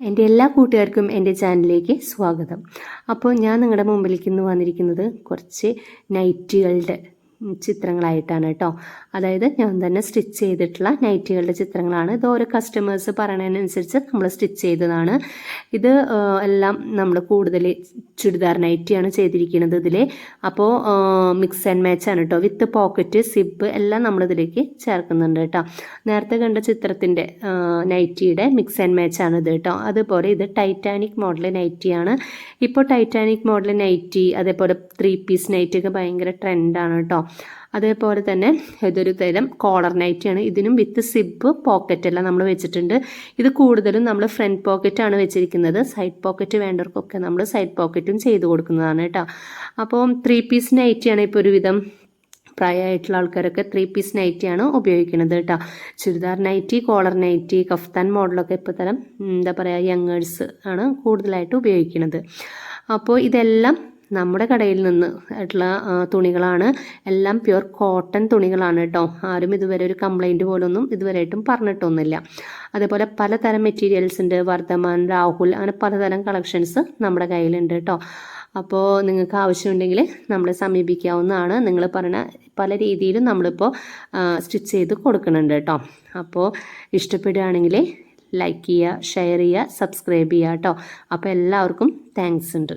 എന്റെ എല്ലാ കൂട്ടുകാർക്കും എന്റെ ചാനലിലേക്ക് സ്വാഗതം. അപ്പോൾ ഞാൻ നിങ്ങളുടെ മുമ്പിലേക്ക് ഇന്ന് വന്നിരിക്കുന്നത് കുറച്ച് നൈറ്റുകളുടെ ചിത്രങ്ങളായിട്ടാണ് കേട്ടോ അതായത് ഞാൻ തന്നെ സ്റ്റിച്ച് ചെയ്തിട്ടുള്ള നൈറ്റികളുടെ ചിത്രങ്ങളാണ്. ഇത് ഓരോ കസ്റ്റമേഴ്സ് പറയണതിനനുസരിച്ച് നമ്മൾ സ്റ്റിച്ച് ചെയ്തതാണ്. ഇത് എല്ലാം നമ്മൾ കൂടുതൽ ചുരിദാർ നൈറ്റിയാണ് ചെയ്തിരിക്കുന്നത് ഇതിൽ അപ്പോൾ മിക്സ് ആൻഡ് മാച്ച് ആണ് കേട്ടോ വിത്ത് പോക്കറ്റ് സിബ് എല്ലാം നമ്മൾ ഇതിലേക്ക് ചേർക്കുന്നുണ്ട് കേട്ടോ നേരത്തെ കണ്ട ചിത്രത്തിന്റെ നൈറ്റിയുടെ മിക്സ് ആൻഡ് മാച്ച് ആണ് ഇത് കേട്ടോ അതുപോലെ ഇത് ടൈറ്റാനിക് മോഡൽ നൈറ്റിയാണ്. ഇപ്പോൾ ടൈറ്റാനിക് മോഡൽ നൈറ്റി അതേപോലെ ത്രീ പീസ് നൈറ്റി ഒക്കെ ഭയങ്കര ട്രെൻഡാണ് കേട്ടോ അതേപോലെ തന്നെ ഇതൊരു തരം കോളർ നൈറ്റിയാണ് ഇതിനും വിത്ത് സിബ് പോക്കറ്റ് എല്ലാം നമ്മൾ വെച്ചിട്ടുണ്ട്. ഇത് കൂടുതലും നമ്മൾ ഫ്രണ്ട് പോക്കറ്റാണ് വെച്ചിരിക്കുന്നത്. സൈഡ് പോക്കറ്റ് വേണ്ടവർക്കൊക്കെ നമ്മൾ സൈഡ് പോക്കറ്റും ചെയ്ത് കൊടുക്കുന്നതാണ് കേട്ടോ. അപ്പോൾ ത്രീ പീസ് നൈറ്റിയാണ് ഇപ്പോൾ ഒരുവിധം പ്രായമായിട്ടുള്ള ആൾക്കാരൊക്കെ ത്രീ പീസ് നൈറ്റിയാണ് ഉപയോഗിക്കുന്നത് കേട്ടോ. Churidar nighty collar nighty kaftan മോഡലൊക്കെ ഇപ്പോൾ തരം എന്താ പറയുക യങ്ങേഴ്സ് ആണ് കൂടുതലായിട്ട് ഉപയോഗിക്കുന്നത്. അപ്പോൾ ഇതെല്ലാം നമ്മുടെ കടയിൽ നിന്ന് ആയിട്ടുള്ള തുണികളാണ്. എല്ലാം പ്യുർ കോട്ടൺ തുണികളാണ് കേട്ടോ ആരും ഇതുവരെ ഒരു കംപ്ലൈന്റ് പോലൊന്നും ഇതുവരെയായിട്ടും പറഞ്ഞിട്ടൊന്നുമില്ല. അതേപോലെ പലതരം മെറ്റീരിയൽസ് ഉണ്ട്. വർദ്ധമാൻ രാഹുൽ അങ്ങനെ പലതരം കളക്ഷൻസ് നമ്മുടെ കയ്യിലുണ്ട് കേട്ടോ അപ്പോൾ നിങ്ങൾക്ക് ആവശ്യമുണ്ടെങ്കിൽ നമ്മളെ സമീപിക്കാവുന്നതാണ്. നിങ്ങൾ പറഞ്ഞ പല രീതിയിലും നമ്മളിപ്പോൾ സ്റ്റിച്ച് ചെയ്ത് കൊടുക്കുന്നുണ്ട് കേട്ടോ അപ്പോൾ ഇഷ്ടപ്പെടുകയാണെങ്കിൽ ലൈക്ക് ചെയ്യുക ഷെയർ ചെയ്യുക സബ്സ്ക്രൈബ് ചെയ്യുക കേട്ടോ അപ്പോൾ എല്ലാവർക്കും താങ്ക്സ് ഉണ്ട്.